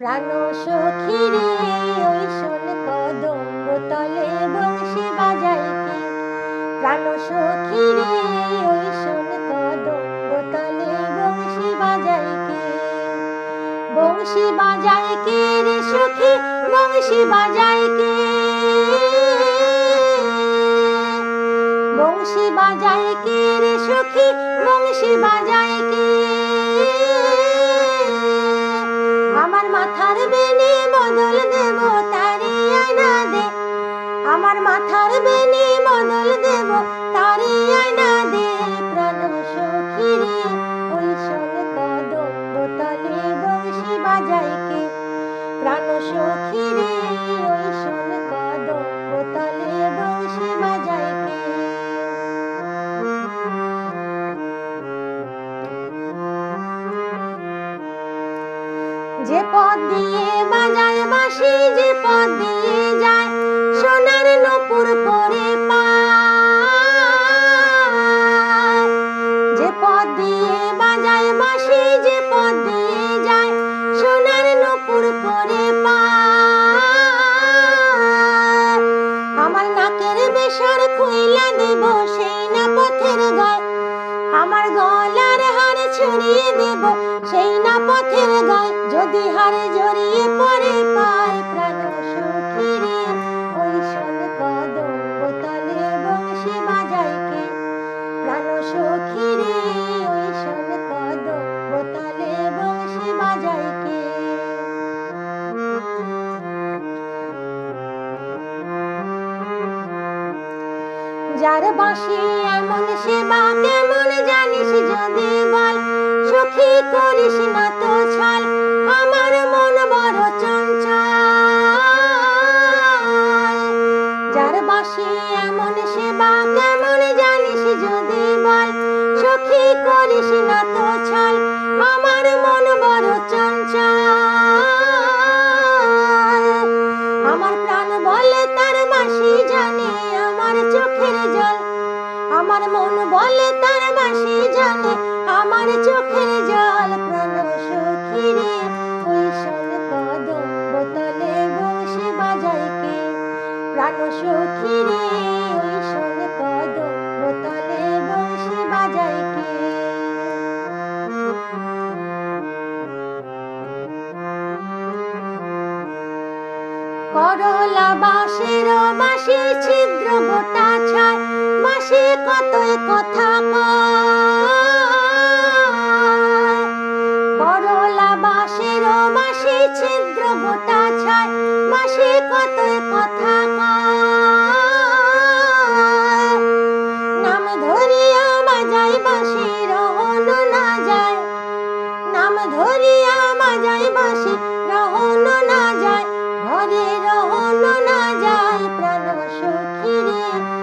প্রাণ সখী কদম্ব তলে বংশী বাজাই প্রাণ রে, ওই কদম্ব তলে বংশী বাজাই কে। বংশী বাজাই রে সখী, বংশী বংশী রে সখী, বংশী আমার মাথার বেনি বদল দেব তারি আয়না দে প্রাণ সখী রে। ওই শোন কদম্ব তলে বংশী বাজাই কে? প্রাণ সখী রে ওই শোন কদম্ব তলে বংশী বাজাই কে? যে পথ দিয়ে বাজায় বাঁশি, যে পথ দিয়ে দেব সেই না পথের গায় যদি হারে জড়িয়ে পড়ে পায় প্রাণ যার বাঁশি এমন সেবা, কেমন জানিস যদি বল? সখী করিস না তো ছাল, আমার মন বড় চঞ্চল। যার বাঁশি এমন সেবা, কেমন জানিস যদি বল? সখী করিস না তো ছাল, আমার মন বড় চঞ্চল। আমার প্রাণ বলে তার বাঁশি জানে, আমার চোখের আমার মন বলে তার বাঁশি জানে, আমার চোখের জল প্রাণ ওই শোন কদম্ব তলে বংশী বাজাই কে? প্রাণ ওই শোন কদম্ব তলে বংশী বাজাই কে? করলা বাঁশের বাঁশি ছিদ্র গোটা ছায় বাঁশি মাসি ছিদ্র গোটা ছায়, মাসি কত কথা নাম ধরিয়া বাজাই বাসি রহন না যায়। নাম ধরিয়া বাজাই বাসি রহন না যায়। ঘরে রহন না যায়, প্রাণ সখী রে।